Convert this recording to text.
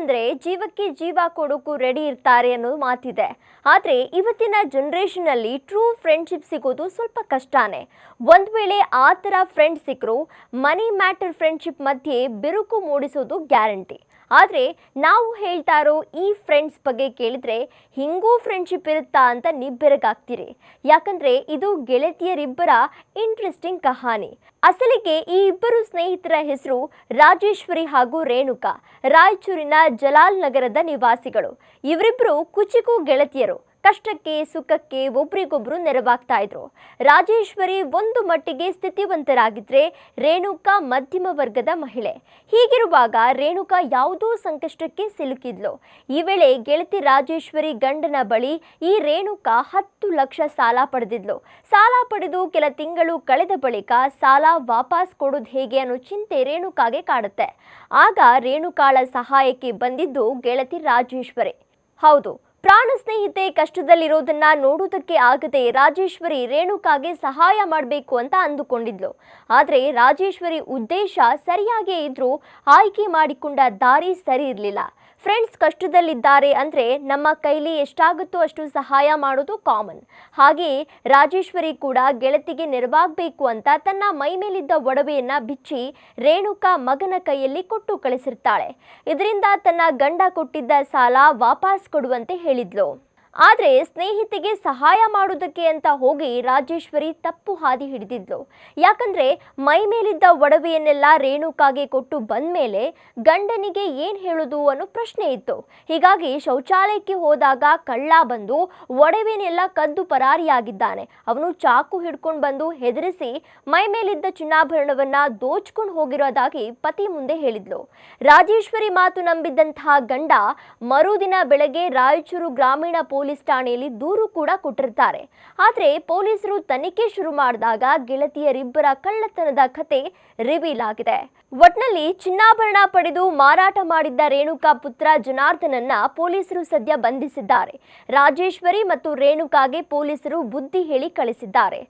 ಅಂದ್ರೆ ಜೀವಕ್ಕೆ ಜೀವ ಕೊಡೋಕು ರೆಡಿ ಇರ್ತಾರೆ ಅನ್ನೋ ಮಾತಿದೆ. ಆದರೆ ಇವತ್ತಿನ ಜನರೇಷನ್ ಅಲ್ಲಿ ಟ್ರೂ ಫ್ರೆಂಡ್ಶಿಪ್ ಸಿಗೋದು ಸ್ವಲ್ಪ ಕಷ್ಟನೇ. ಒಂದ್ ವೇಳೆ ಆ ಥರ ಫ್ರೆಂಡ್ ಸಿಕ್ಕರು ಮನಿ ಮ್ಯಾಟರ್ ಫ್ರೆಂಡ್ಶಿಪ್ ಮಧ್ಯೆ ಬಿರುಕು ಮೂಡಿಸೋದು ಗ್ಯಾರಂಟಿ ಆದರೆ ನಾವು ಹೇಳ್ತಾ ಇರೋ ಈ ಫ್ರೆಂಡ್ಸ್ ಬಗ್ಗೆ ಕೇಳಿದ್ರೆ ಹಿಂಗೂ ಫ್ರೆಂಡ್ಶಿಪ್ ಇರುತ್ತಾ ಅಂತ ನಿಬ್ಬೆರಗಾಗ್ತೀರಿ. ಯಾಕಂದ್ರೆ ಇದು ಗೆಳತಿಯರಿಬ್ಬರ ಇಂಟ್ರೆಸ್ಟಿಂಗ್ ಕಹಾನಿ. ಅಸಲಿಗೆ ಈ ಇಬ್ಬರು ಸ್ನೇಹಿತರ ಹೆಸರು ರಾಜೇಶ್ವರಿ ಹಾಗೂ ರೇಣುಕಾ. ರಾಯಚೂರಿನ ಜಲಾಲ್ ನಗರದ ನಿವಾಸಿಗಳು. ಇವರಿಬ್ಬರು ಕುಚಿಕು ಗೆಳತಿಯರು. ಕಷ್ಟಕ್ಕೆ, ಸುಖಕ್ಕೆ ಒಬ್ರಿಗೊಬ್ರು ನೆರವಾಗ್ತಾ ಇದ್ರು. ರಾಜೇಶ್ವರಿ ಒಂದು ಮಟ್ಟಿಗೆ ಸ್ಥಿತಿವಂತರಾಗಿದ್ರೆ ರೇಣುಕಾ ಮಧ್ಯಮ ವರ್ಗದ ಮಹಿಳೆ. ಹೀಗಿರುವಾಗ ರೇಣುಕಾ ಯಾವುದೋ ಸಂಕಷ್ಟಕ್ಕೆ ಸಿಲುಕಿದ್ಲು. ಈ ವೇಳೆ ಗೆಳತಿ ರಾಜೇಶ್ವರಿ ಗಂಡನ ಬಳಿ ಈ ರೇಣುಕಾ ಹತ್ತು ಲಕ್ಷ ಸಾಲ ಪಡೆದಿದ್ಲು. ಸಾಲ ಪಡೆದು ಕೆಲ ತಿಂಗಳು ಕಳೆದ ಬಳಿಕ ಸಾಲ ವಾಪಸ್ ಕೊಡೋದು ಹೇಗೆ ಅನ್ನೋ ಚಿಂತೆ ರೇಣುಕಾಗೆ ಕಾಡುತ್ತೆ. ಆಗ ರೇಣುಕಾಳ ಸಹಾಯಕ್ಕೆ ಬಂದಿದ್ದು ಗೆಳತಿ ರಾಜೇಶ್ವರಿ. ಹೌದು ಪ್ರಾಣ ಸ್ನೇಹಿತೆ ಕಷ್ಟದಲ್ಲಿರೋದನ್ನ ನೋಡೋದಕ್ಕೆ ಆಗದೆ ರಾಜೇಶ್ವರಿ ರೇಣುಕಾಗೆ ಸಹಾಯ ಮಾಡಬೇಕು ಅಂತ ಅಂದುಕೊಂಡಿದ್ಲು. ಆದರೆ ರಾಜೇಶ್ವರಿ ಉದ್ದೇಶ ಸರಿಯಾಗೇ ಇದ್ರೂ ಆಯ್ಕೆ ಮಾಡಿಕೊಂಡ ದಾರಿ ಸರಿ ಇರಲಿಲ್ಲ. ಫ್ರೆಂಡ್ಸ್ ಕಷ್ಟದಲ್ಲಿದ್ದಾರೆ ಅಂದರೆ ನಮ್ಮ ಕೈಲಿ ಎಷ್ಟಾಗುತ್ತೋ ಅಷ್ಟು ಸಹಾಯ ಮಾಡೋದು ಕಾಮನ್ ಹಾಗೆಯೇ ರಾಜೇಶ್ವರಿ ಕೂಡ ಗೆಳತಿಗೆ ನೆರವಾಗಬೇಕು ಅಂತ ತನ್ನ ಮೈ ಮೇಲಿದ್ದ ಒಡವೆಯನ್ನು ಬಿಚ್ಚಿ ರೇಣುಕಾ ಮಗನ ಕೈಯಲ್ಲಿ ಕೊಟ್ಟು ಕಳಿಸಿರ್ತಾಳೆ. ಇದರಿಂದ ತನ್ನ ಗಂಡ ಕೊಟ್ಟಿದ್ದ ಸಾಲ ವಾಪಸ್ ಕೊಡುವಂತೆ ಹೇಳಿದ್ಲು. ಆದರೆ ಸ್ನೇಹಿತೆಗೆ ಸಹಾಯ ಮಾಡೋದಕ್ಕೆ ಅಂತ ಹೋಗಿ ರಾಜೇಶ್ವರಿ ತಪ್ಪು ಹಾದಿ ಹಿಡಿದಿದ್ಲು. ಯಾಕಂದ್ರೆ ಮೈ ಮೇಲಿದ್ದ ಒಡವೆಯನ್ನೆಲ್ಲ ರೇಣುಕಾಗೆ ಕೊಟ್ಟು ಬಂದ ಮೇಲೆ ಗಂಡನಿಗೆ ಏನು ಹೇಳೋದು ಅನ್ನೋ ಪ್ರಶ್ನೆ ಇತ್ತು. ಹೀಗಾಗಿ ಶೌಚಾಲಯಕ್ಕೆ ಹೋದಾಗ ಕಳ್ಳ ಬಂದು ಒಡವೆನೆಲ್ಲ ಕದ್ದು ಪರಾರಿಯಾಗಿದ್ದಾನೆ. ಅವನು ಚಾಕು ಹಿಡ್ಕೊಂಡು ಬಂದು ಹೆದರಿಸಿ ಮೈ ಮೇಲಿದ್ದ ಚಿನ್ನಾಭರಣವನ್ನ ದೋಚ್ಕೊಂಡು ಹೋಗಿರೋದಾಗಿ ಪತಿ ಮುಂದೆ ಹೇಳಿದ್ಲು. ರಾಜೇಶ್ವರಿ ಮಾತು ನಂಬಿದ್ದಂತಹ ಗಂಡ ಮರುದಿನ ಬೆಳಗ್ಗೆ ರಾಯಚೂರು ಗ್ರಾಮೀಣ ಪೊಲೀಸ್ ಠಾಣೆಯಲ್ಲಿ ದೂರು ಕೂಡ ಕೊಟ್ಟಿರ್ತಾರೆ. ಆದರೆ ಪೊಲೀಸರು ತನಿಖೆ ಶುರು ಮಾಡಿದಾಗ ಗೆಳತಿಯರಿಬ್ಬರ ಕಳ್ಳತನದ ಕತೆ ರಿವೀಲ್ ಆಗಿದೆ. ಒಟ್ನಲ್ಲಿ ಚಿನ್ನಾಭರಣ ಪಡೆದು ಮಾರಾಟ ಮಾಡಿದ್ದ ರೇಣುಕಾ ಪುತ್ರ ಜನಾರ್ದನನ್ನ ಪೊಲೀಸರು ಸದ್ಯ ಬಂಧಿಸಿದ್ದಾರೆ. ರಾಜೇಶ್ವರಿ ಮತ್ತು ರೇಣುಕಾಗೆ ಪೊಲೀಸರು ಬುದ್ಧಿ ಹೇಳಿ ಕಳಿಸಿದ್ದಾರೆ.